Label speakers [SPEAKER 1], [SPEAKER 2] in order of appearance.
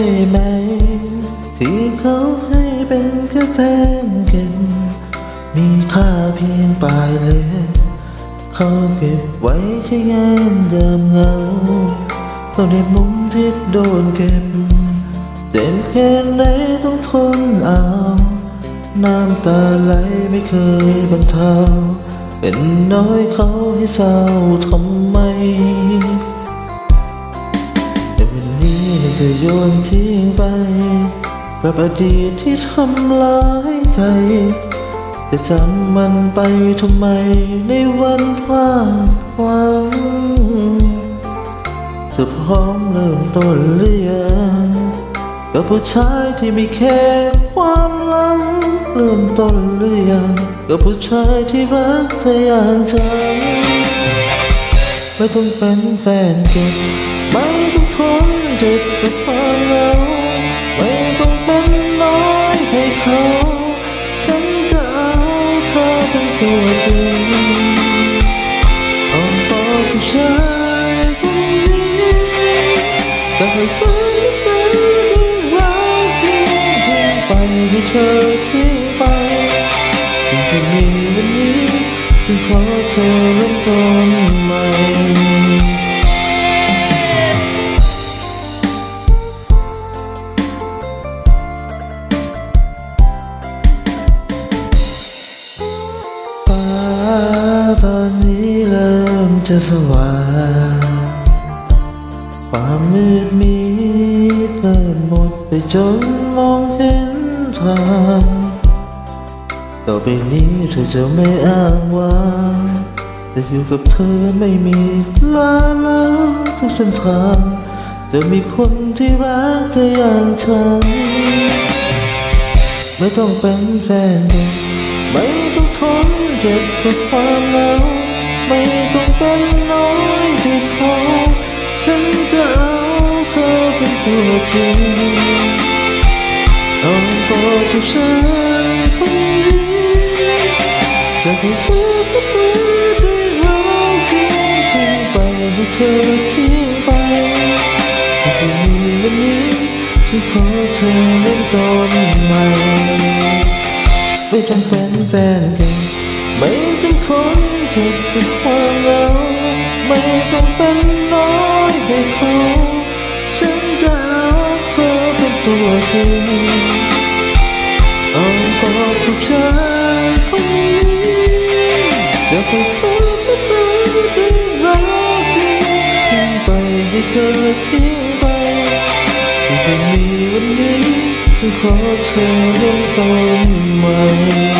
[SPEAKER 1] ่ไหม ที่เขาให้เป็นแค่แฟนกัน มีค่าเพียงปลายเลือเขาเก็บไว้แค่งานยามเงาเขาในมุมที่โดนเก็บ เจ็บแค่ไหนต้องทนเอา น้ำตาไหลไม่เคยบรรเทา เป็นน้อยเขาให้เศร้าทำไม จะโยนทิ้งไปกับอดีตที่ทำร้ายใจ จะจำมันไปทำไมในวันพลาดหวังจะพร้อมเริ่มต้นหรือยังกับผู้ชายที่ไม่แค่ความหลังเริ่มต้นหรือยังกับผู้ชายที่รักเธออย่างฉันไม่ต้องเป็นแฟนเก็บไม่ต้องทน จ็บกับความเหงาไม่ต้องเป็นน้อยให้เขา ฉันจะเอาเธอเป็นตัวจริงอ้อมกอดผู้ชายคนนี้แต่ให้สัญญารักที่ทิ้งไปให้เธอทิ้งไปสิ่งที่มีวันนี้จึงขอเธอเริ่มต้น จะสว่างความมืดมิดเริ่มหมดไปจนมองเห็นทางต่อไปนี้เธอจะไม่อ้างว้างแต่อยู่กับเธอไม่มีลาแล้วทุกเส้นทางจะมีคนที่รักเธออย่างฉัน ไม่ต้องเป็นแฟนกันไม่ต้องทนเจ็บกับความเหงา ต้องเป็นน้อยที่เขาฉันจะเอาเธอเป็นตัวจริงเอาตัวผู้ชายคนนี้จะให้เธอกับมือด้วยรักที่ทิ้งไปให้เธอทิ้งไปถ้าไม่มีวันนี้ฉันขอเธอเริ่มต้นใหม่ไม่ต้องเป็นแฟนกันไม่ต้องทนเจ็บ ไม่ต้องเป็นน้อยให้เขาฉันจะเอาเธอเป็นตัวจริงเอากอดผู้ชายคนนี้จะไปสู้กับเธอด้วยรักที่ทิ้งไปให้เธอทิ้งไปที่จะมีวันนี้ฉันขอเธอเริ่มต้นใหม่